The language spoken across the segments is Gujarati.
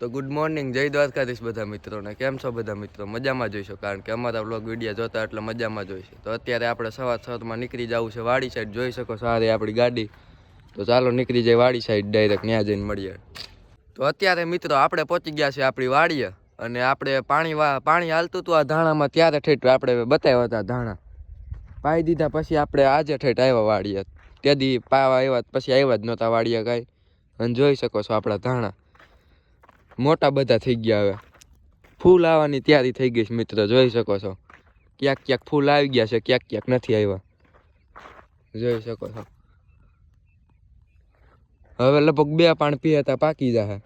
તો ગુડ મોર્નિંગ જય દ્વારકાધીશ બધા મિત્રોને. કેમ છો બધા મિત્રો? મજામાં જોઈશો કારણ કે અમારા બ્લોગ વીડિયો જોતા એટલે મજામાં જોઈશે તો અત્યારે આપણે સવાર સવારમાં નીકળી જવું છે વાડી સાઈડ જોઈ શકો સારી આપણી ગાડી. તો ચાલો નીકળી જાય વાડી સાઈડ ડાયરેક્ટ ત્યાં જઈને મળીએ. તો અત્યારે મિત્રો આપણે પહોંચી ગયા છે આપણી વાડીએ અને આપણે પાણી પાણી હાલતું હતું આ ધાણામાં ત્યારે ઠેઠ આપણે બતાવ્યા હતા ધાણા. પાઈ દીધા પછી આપણે આજે ઠેઠ આવ્યા વાડીએ. ત્યાંથી પાવા આવ્યા પછી આવ્યા જ નહોતા વાડીએ કાંઈ. અને જોઈ શકો છો આપણા ધાણા. મોટા બધા થઈ ગયા હવે. ફૂલ આવવાની તૈયારી થઈ ગઈ છે મિત્રો, જોઈ શકો છો. ક્યાંક ક્યાંક ફૂલ આવી ગયા છે, ક્યાંક ક્યાંક નથી આવ્યા. જોઈ શકો છો. હવે લગભગ બે પાણ પી તા પાકી જાય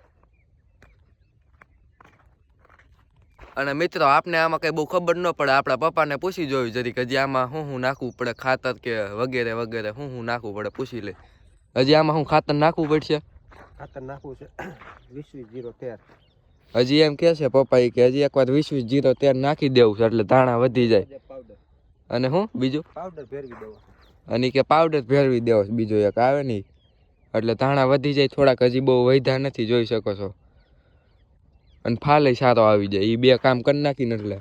અને મિત્રો, આપને આમાં કઈ બહુ ખબર ન પડે, આપણા પપ્પાને પૂછી જોયું જરીક, હજી આમાં શું શું નાખવું પડે, ખાતર કે વગેરે વગેરે શું શું નાખવું પડે, પૂછી લે. હજી આમાં હું ખાતર નાખવું પડશે? ખાતર નાખવું છે. વીસ વીસ જીરો તેર. હજી એમ કે છે પપ્પા કે હજી એકવાર વીસ વીસ જીરો તેર નાખી દેવું છે એટલે ધાણા વધી જાય. અને હું બીજું? પાવડર ભેરવી દેવો અને કે પાવડર ભેરવી દેવો બીજો એક આવે નહીં એટલે ધાણા વધી જાય થોડાક હજી બહુ વધ્યા નથી જોઈ શકો છો. અને ફાલે સારો આવી જાય. એ બે કામ કરી નાખીને એટલે.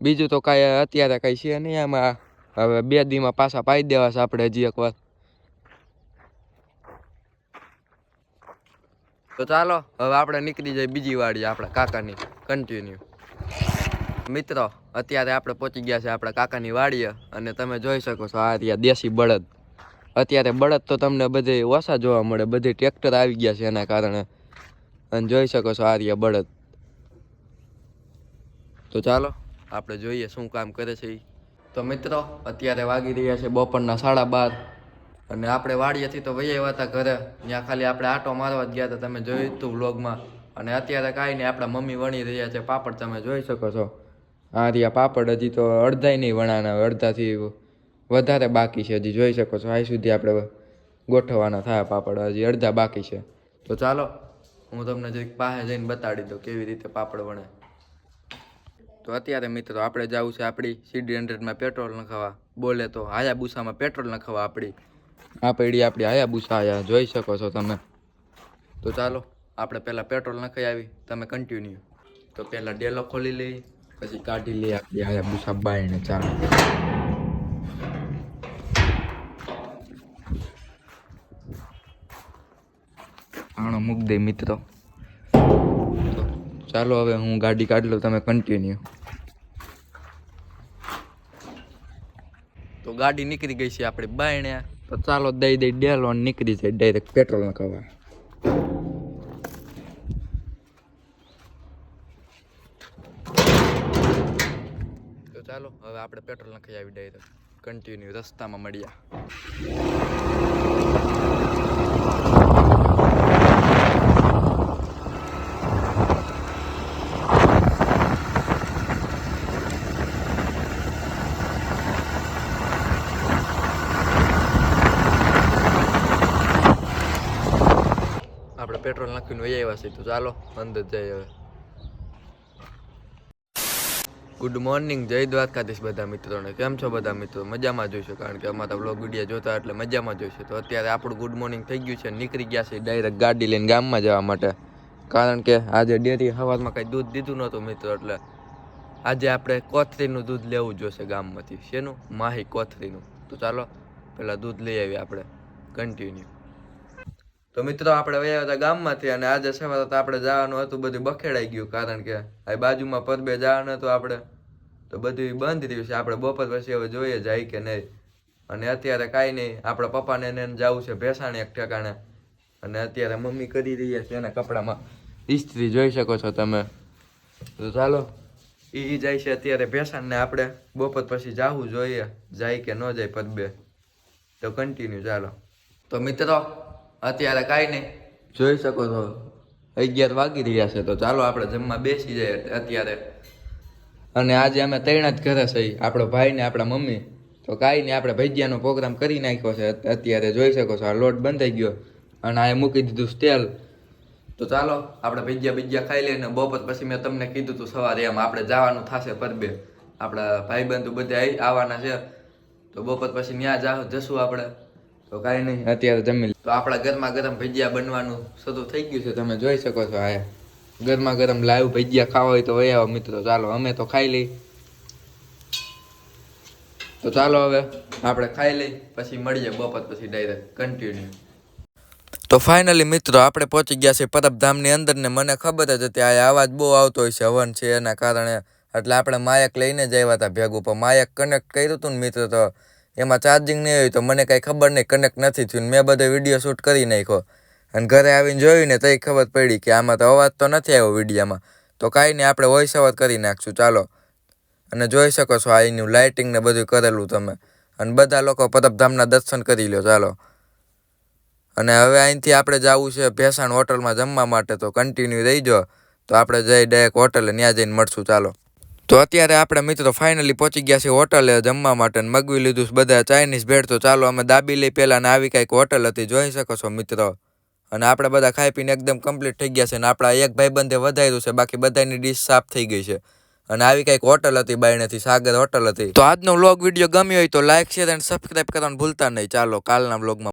બીજું તો કાંઈ અત્યારે કાંઈ છે નહીં આમાં. હવે બે દીમાં પાછા પાઈ દેવા છે આપણે હજી એકવાર. તો ચાલો, હવે આપણે નીકળી જાય બીજી વાડી આપણા કાકાની કન્ટિન્યુ મિત્રો, અત્યારે આપણે પહોંચી ગયા છે આપણા કાકાની વાડીએ, અને તમે જોઈ શકો છો, આ ત્યાં દેશી બળદ. અત્યારે બળદ તો તમને બધે ઓછા જોવા મળે, બધે ટ્રેક્ટર આવી ગયા છે એના કારણે. અને જોઈ શકો છો આ રહ્યા બળદ. તો ચાલો, આપણે જોઈએ શું કામ કરે છે તો મિત્રો, અત્યારે વાગી રહ્યા છે બપોરના સાડા બાર. અને આપણે વાડીએથી તો વહી આવ્યા હતા ઘરે. ત્યાં ખાલી આપણે આટો મારવા જ ગયા હતા. તમે જોયું હતું વ્લોગમાં. અને અત્યારે કાંઈ નહીં, આપણા મમ્મી વણી રહ્યા છે. પાપડ તમે જોઈ શકો છો. આ રહ્યા પાપડ, હજી તો અડધાય નહીં વણાના. અડધાથી વધારે બાકી છે. હજી જોઈ શકો છો. આ સુધી આપણે ગોઠવવાના થયા પાપડ. હજી અડધા બાકી છે. તો ચાલો, હું તમને જરીક પાસે જઈને બતાડી દઉં કેવી રીતે પાપડ વણે. તો અત્યારે મિત્રો, આપણે જવું છે આપણી સીડી હંડ્રેડમાં પેટ્રોલ નખાવા. બોલે તો હાયાબુસામાં પેટ્રોલ નખાવા આપણી. આ પૈડી આપણી આયાબુસા આયા, જોઈ શકો છો તમે. તો ચાલો, આપણે પહેલાં પેટ્રોલ નખાઈ આવી, તમે કન્ટિન્યુ તો પહેલાં ડેલો ખોલી લઈ, પછી કાઢી લઈએ આપણી હાયાબુસા બાઈને ચાલો. આણો મૂક દે મિત્રો. ચાલો હવે હું ગાડી કાઢી લઉં, તમે કન્ટિન્યુ તો ગાડી નીકળી ગઈ છે આપણે બાયણે. તો ચાલો દઈ દઈ, ડેલો નીકળી જાય ડાયરેક્ટ પેટ્રોલ નખાવા તો ચાલો, હવે આપણે પેટ્રોલ નખાઈ આવી ડાયરેક્ટ કન્ટિન્યુ રસ્તામાં મળ્યા. આપણે પેટ્રોલ નાખીને વહી આવ્યા છીએ, તો ચાલો, અંદર જઈએ હવે. ગુડ મોર્નિંગ જય દ્વારકાધીશ બધા મિત્રોને. કેમ છો બધા મિત્રો? મજામાં જોઈશું કારણ કે અમારા બ્લોગ વીડિયો જોતા એટલે મજામાં જોઈશું તો અત્યારે આપણું ગુડ મોર્નિંગ થઈ ગયું છે, નીકળી ગયા છે ડાયરેક્ટ ગાડી લઈને ગામમાં જવા માટે. કારણ કે આજે ડેરી હવામાં કાંઈ દૂધ દીધું નહોતું મિત્રો, એટલે આજે આપણે કોથરીનું દૂધ લેવું જોશે ગામમાંથી. શેનું? માહી કોથરીનું તો ચાલો, પહેલાં દૂધ લઈ આવીએ આપણે. કન્ટિન્યુ તો મિત્રો, આપણે વયા હતા ગામમાંથી અને આજે સવારે તો આપણે જવાનું હતું, બધું બખેડાઈ ગયું, કારણ કે આ બાજુમાં પરબે જવાનું હતું આપણે. તો બધું બંધ રહ્યું છે, આપણે બપોર પછી હવે જોઈએ જાય કે નહીં. અને અત્યારે કાંઈ નહીં, આપણા પપ્પાને એને જવું છે ભેસાણ એક ઠેકાણે. અને અત્યારે મમ્મી કરી રહ્યા છે એના કપડામાં. ઇસ્ત્રી જોઈ શકો છો તમે. તો ચાલો એ જાય છે અત્યારે ભેસાણને આપણે બપોર પછી જાવું જોઈએ, જાય કે ન જાય પરબે તો કન્ટિન્યુ ચાલો. તો મિત્રો અત્યારે કાંઈ નહીં. જોઈ શકો છો. અગિયાર વાગી રહ્યા છે, તો ચાલો આપણે જમવા બેસી જાય અત્યારે. અને આજે અમે ત્રણ જ ઘરે છે આપણો ભાઈ ને આપણા મમ્મી. તો કાંઈ નહીં, આપણે ભજીયાનો પ્રોગ્રામ કરી નાખ્યો છે. અત્યારે જોઈ શકો છો, આ લોટ બંધાઈ ગયો. અને આ મૂકી દીધું સ્ટેલ. તો ચાલો, આપણે ભજીયા ભજીયા ખાઈ લઈએ ને બપોર પછી મેં તમને કીધું હતું સવારે એમ, આપણે જવાનું થશે પરબે. આપણા ભાઈબંધુ બધા આવવાના છે. તો બપોર પછી ત્યાં જાવ જશું આપણે. તો કાંઈ નહીં. અત્યારે જમી તો આપણા ગરમા ગરમ ભજીયા બનવાનું શરૂ થઈ ગયું છે તમે જોઈ શકો છો આયા ગરમા ગરમ લાઈવ ભજીયા ખાવા હોય તો વહી આવો મિત્રો ચાલો અમે તો ખાઈ લઈ. તો ચાલો હવે આપણે ખાઈ લઈ પછી મળીએ બપોર પછી ડાયરેક્ટ કન્ટિન્યુ તો ફાઇનલી મિત્રો આપણે પહોંચી ગયા છે પરબધામની અંદર ને મને ખબર જ હતી આ અવાજ બહુ આવતો હોય છે હવન છે એના કારણે. એટલે આપણે માયક લઈને જ આવ્યા હતા ભેગું પણ માયક કનેક્ટ કર્યું હતું ને મિત્રો તો એમાં ચાર્જિંગ નહીં હોય તો મને કાંઈ ખબર નહીં કનેક્ટ નથી થયું મેં બધો વીડિયો શૂટ કરી નાખ્યો. અને ઘરે આવીને જોયું ને તઈ ખબર પડી કે આમાં તો અવાજ તો નથી આવ્યો વિડીયામાં. તો કાંઈ નહીં, આપણે વોઇસ ઓવર કરી નાખશું. ચાલો. અને જોઈ શકો છો આ એનું લાઇટિંગ ને બધું કરેલું તમે. અને બધા લોકો પરબધામના દર્શન કરી લો ચાલો. અને હવે અહીંથી આપણે જવું છે ભેસાણ હોટલમાં જમવા માટે. તો કન્ટિન્યુ રહીજો. તો આપણે જઈ ડાયરેક્ટ હોટલે ત્યાં જઈને મળશું. ચાલો. તો અત્યારે આપણે મિત્રો ફાઇનલી પહોંચી ગયા છે હોટલે જમવા માટે મગવી લીધું છે બધા ચાઇનીઝ ભેળ. તો ચાલો અમે દાબી લઈ પહેલાં આવી કાંઈક હોટલ હતી, જોઈ શકો છો મિત્રો. અને આપણે બધા ખાઈ પીને એકદમ કમ્પ્લીટ થઈ ગયા છે અને આપણા એક ભાઈબંધે વધાર્યું છે, બાકી બધાની ડીશ સાફ થઈ ગઈ છે. અને આવી કાંઈક હોટલ હતી બાયણેથી, સાગર હોટલ હતી. તો આજનો વ્લોગ વીડિયો ગમ્યો હોય તો લાઇક શેર અને સબસ્ક્રાઈબ કરવાનું ભૂલતા નહીં. ચાલો, કાલના વ્લોગમાં